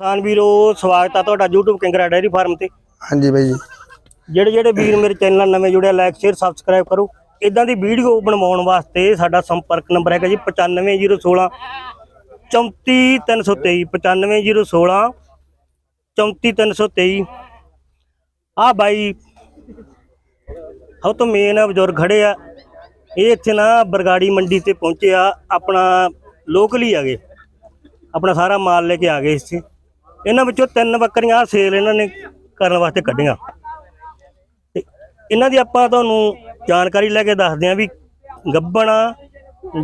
ਕਿਸਾਨ ਵੀਰੋ ਸਵਾਗਤ ਆ ਤੁਹਾਡਾ YouTube ਕਿੰਗਰਾ ਡੈਰੀ ਫਾਰਮ ਤੇ। ਹਾਂਜੀ ਬਾਈ ਜੀ। ਜਿਹੜੇ ਜਿਹੜੇ ਵੀਰ ਮੇਰੇ ਚੈਨਲ ਨਾਲ ਨਵੇਂ ਜੁੜਿਆ ਲਾਈਕ ਸ਼ੇਅਰ ਸਬਸਕ੍ਰਾਈਬ ਕਰੋ। ਇਦਾਂ ਦੀ ਵੀਡੀਓ ਬਣਵਾਉਣ ਵਾਸਤੇ ਸਾਡਾ ਸੰਪਰਕ ਨੰਬਰ ਹੈਗਾ ਜੀ 95016 34323 95016 34323 ਆ ਬਾਈ ਉਹ ਤੋਂ ਮੇਨ ਬਜ਼ੁਰਗ ਖੜੇ ਆ। ਇਹ ਇੱਥੇ ਨਾ ਬਰਗਾੜੀ ਮੰਡੀ ਤੇ ਪਹੁੰਚੇ ਆ ਆਪਣਾ ਲੋਕਲ ਹੀ ਆਗੇ ਆਪਣਾ ਸਾਰਾ ਮਾਲ ਲੈ ਕੇ ਆ ਗਏ ਇੱਥੇ। ਇਹਨਾਂ ਵਿੱਚੋਂ ਤਿੰਨ ਬੱਕਰੀਆਂ ਸੇਲ ਇਹਨਾਂ ਨੇ ਕਰਨ ਵਾਸਤੇ ਕੱਢੀਆਂ। ਤੇ ਇਹਨਾਂ ਦੀ ਆਪਾਂ ਤੁਹਾਨੂੰ ਜਾਣਕਾਰੀ ਲੈ ਕੇ ਦੱਸਦੇ ਆ ਵੀ ਗੱਬਣਾ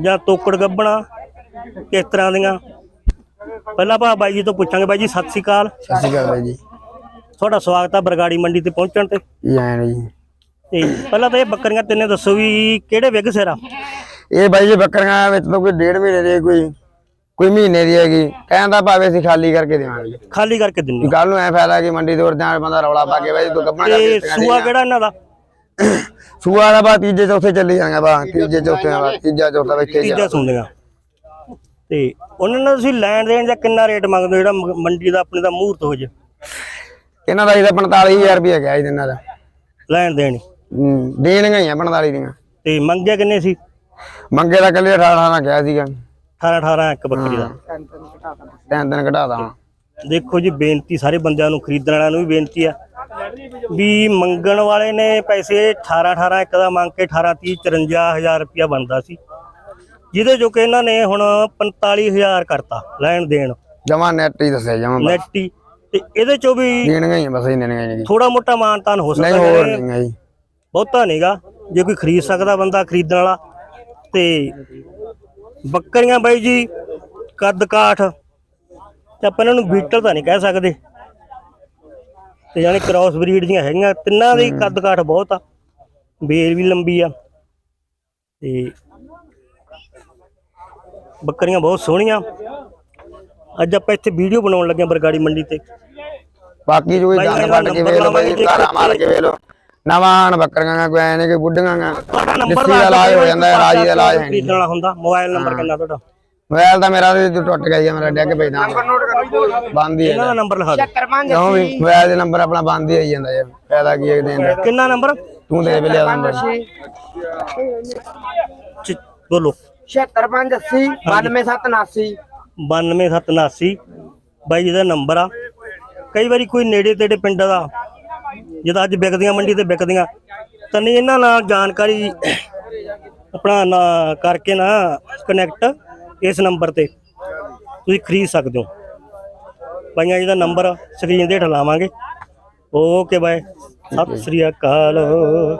ਜਾਂ ਤੋਕੜ ਗੱਬਣਾ ਕਿਸ ਤਰ੍ਹਾਂ ਦੀਆਂ। ਪਹਿਲਾਂ ਆਪਾਂ ਬਾਈ ਜੀ ਤੋਂ ਪੁੱਛਾਂਗੇ। ਬਾਈ ਜੀ ਸਤਿ ਸ੍ਰੀ ਅਕਾਲ। ਸਤਿ ਸ਼੍ਰੀ ਅਕਾਲ ਬਾਈ ਜੀ। ਤੁਹਾਡਾ ਸਵਾਗਤ ਆ ਬਰਗਾੜੀ ਮੰਡੀ ਤੇ ਪਹੁੰਚਣ ਤੇ। ਕੀ ਆਇਆ ਜੀ। ਤੇ ਪਹਿਲਾਂ ਤਾਂ ਇਹ ਬੱਕਰੀਆਂ ਤਿੰਨੇ ਦੱਸੋ ਵੀ ਕਿਹੜੇ ਵਿਗ ਸਿਰਾ ਇਹ ਬਾਈ ਜੀ ਬੱਕਰੀਆਂ ਵਿੱਚ ਤਾਂ ਕੋਈ ਡੇਢ ਮਹੀਨੇ ਦੀ ਕੋਈ ਕੋਈ ਮਹੀਨੇ ਦੀ ਹੈਗੀ ਕਹਿੰਦਾ ਭਾਵੇਂ ਅਸੀਂ ਖਾਲੀ ਕਰਕੇ ਦੇਵਾਂਗੇ। ਖਾਲੀ ਕਰਕੇ ਦਿੰਦੇ ਕੱਲ ਨੂੰ ਐ ਫਾਇਦਾ ਕਿ ਮੰਡੀ ਦੇ ਜਾਂ ਬੰਦਾ ਰੌਲਾ ਪਾ ਕੇ ਬਾਈ ਤੂੰ ਕਰਕੇ ਤੇ ਸੂਆ ਕਿਹੜਾ ਇਹਨਾਂ ਦਾ? ਸੂਆ ਦਾ ਬਾ ਤੀਜੇ ਚੌਥੇ ਚੱਲੀ ਜਾਗਾ ਬਾ ਤੀਜੇ ਚੌਥੇ ਬਾ ਤੀਜਾ ਚੌਥਾ ਬੈਠੇ ਤੀਜਾ ਸੁਣਦੀਆਂ ਤੇ ਉਹਨਾਂ ਨੂੰ ਤੁਸੀਂ ਲੈਣ ਦੇਣ ਦਾ ਕਿੰਨਾ ਰੇਟ ਮੰਗਦੇ ਹੋ ਜਿਹੜਾ ਮ- ਮੰਡੀ ਦਾ ਆਪਣੇ ਦਾ ਮੂਹਰਤ ਹੋ ਜੇ? ਇਹਨਾਂ ਦਾ ਇਹਦਾ 45000 ਰੁਪਏ ਗਿਆ ਇਹਨਾਂ ਦਾ। ਲੈਣ ਦੇਣ। ਹੂੰ ਦੇਣੀਆਂ ਹੀ ਆ 45 ਦੀਆਂ। ਤੇ ਮੰਗਿਆ ਕਿੰਨੇ ਸੀ? ਮੰਗੇ ਦਾ ਕੱਲੇ 18 18 ਗਿਆ ਸੀਗਾ। 18 18 ਇੱਕ ਬੱਕਰੀ ਦਾ। ਤਿੰਨ ਦਿਨ ਘਟਾ ਦਾਂ। ਦੇਖੋ ਜੀ ਬੇਨਤੀ ਸਾਰੇ ਬੰਦਿਆਂ ਨੂੰ ਖਰੀਦਣ ਵਾਲਿਆਂ ਨੂੰ ਵੀ ਬੇਨਤੀ ਆ ਵੀ ਮੰਗਣ ਵਾਲੇ ਨੇ ਪੈਸੇ 18 18 ਇੱਕ ਦਾ ਮੰਗ ਕੇ 18 30 54000 ਰੁਪਇਆ ਬਣਦਾ ਸੀ। ਜਿਹਦੇ ਜੋ ਕਿ ਇਹਨਾਂ ਨੇ ਹੁਣ 45000 ਕਰਤਾ ਲੈਣ ਦੇਣ। ਜਮਾ ਨੈਟ ਹੀ ਦੱਸਿਆ ਜਮਾ ਨੈਟੀ ਤੇ ਇਹਦੇ ਚੋਂ ਵੀ ਦੇਣੀਆਂ ਹੀ ਬਸ ਨੇ ਜੀ ਥੋੜਾ ਮੋਟਾ ਮਾਨਤਾਨ ਹੋ ਨਹੀਂ ਸਕਦਾ ਹੋਰ ਹੈ ਨਹੀਂ ਜੀ। ਬਹੁਤਾ ਨਹੀਂਗਾ ਜੇ ਕੋਈ ਖਰੀਦ ਸਕਦਾ ਬੰਦਾ ਖਰੀਦਣ ਵਾਲਾ ਤੇ ਬੱਕਰੀਆਂ ਬਾਈ ਜੀ ਕੱਦ ਕਾਠ। ਤੇ ਆਪਾਂ ਇਹਨਾਂ ਨੂੰ ਬੀਟਲ ਤਾਂ ਨਹੀਂ ਕਹਿ ਸਕਦੇ। ਤੇ ਯਾਨੀ ਕ੍ਰਾਸ ਬਰੀਡ ਦੀਆਂ ਹੈਗੀਆਂ ਤਿੰਨਾਂ ਦੇ ਕੱਦ ਕਾਠ ਬਹੁਤ ਆ। ਬੇਲ ਵੀ ਲੰਬੀ ਆ। ਤੇ ਬੱਕਰੀਆਂ ਬਹੁਤ ਸੋਹਣੀਆਂ। ਅੱਜ ਆਪਾਂ ਇੱਥੇ ਵੀਡੀਓ ਬਣਾਉਣ ਲੱਗੇ ਬਰਗਾੜੀ ਮੰਡੀ ਤੇ। ਬਾਕੀ ਜੋ ਬਾਈ ਜਾਨ ਵੱਟ ਕੇ ਨੰਬਰ ਵੇਖ ਲਓ ਬਾਈ ਧਾਰਾ ਮਾਰ ਕੇ ਵੇਖ ਲਓ। ਨਵਾਂ ਬੱਕਰੀਆਂ ਕੋਈ ਐ ਨੇ ਕੋਈ ਬੁੱਢੀਆਂ ਗਾ ਤੁਹਾਡਾ ਨੰਬਰ ਦਾ ਇਲਾਜ ਹੋ ਜਾਂਦਾ ਹੈ ਰਾਜੀ ਦਾ ਇਲਾਜ ਹੈ ਨਹੀਂ ਖਰੀਦਣ ਵਾਲਾ ਹੁੰਦਾ ਮੋਬਾਈਲ ਨੰਬਰ ਕਿੰਨਾ ਤੁਹਾਡਾ? ਮੋਬਾਈਲ ਤਾਂ ਮੇਰਾ ਵੀ ਟੁੱਟ ਗਿਆ ਜੀ ਮੇਰਾ ਡਿੱਗ ਪਈ ਤਾਂ। ਬੰਦ ਹੀ ਇਹਨਾਂ ਹੈ ਦਾ ਨੰਬਰ ਲਿਖਾ ਦਿਓ। ਕਿਉਂ ਵੀ ਮੋਬਾਈਲ ਦੇ ਨੰਬਰ ਆਪਣਾ ਬੰਦ ਹੀ ਆਈ ਜਾਂਦਾ ਯਾਰ ਫਾਇਦਾ ਕੀ ਹੈ ਦੇਣ ਦਾ। ਕਿੰਨਾ ਨੰਬਰ ਤੂੰ ਦੇ ਬਿਲਿਆ ਦਾ ਨੰਬਰ ਚ- ਬੋਲੋ। 7580 92779 92779 ਬਾਈ ਜੀ ਦਾ ਨੰਬਰ ਆ। ਕਈ ਵਾਰੀ ਕੋਈ ਨੇੜੇ ਤੇੜੇ ਪਿੰਡ ਦਾ ਜਿਹਦਾ ਅੱਜ ਵਿਕਦੀਆਂ ਮੰਡੀ ਤੇ ਵਿਕਦੀਆਂ, ਤਾਂ ਨਹੀਂ ਇਹਨਾਂ ਨਾਲ ਜਾਣਕਾਰੀ ਆਪਣਾ ਨਾ ਕਰਕੇ ਨਾ ਕਨੈਕਟ ਇਸ ਨੰਬਰ ਤੇ। ਤੁਸੀਂ ਖਰੀਦ ਸਕਦੇ ਹੋ। ਭਾਈਆਂ ਜੀ ਦਾ ਨੰਬਰ ਸਕਰੀਨ ਤੇ ਹੇਠ ਲਾਵਾਂਗੇ। ਓਕੇ ਬਾਏ ਸਤਿ ਸ੍ਰੀ ਅਕਾਲ।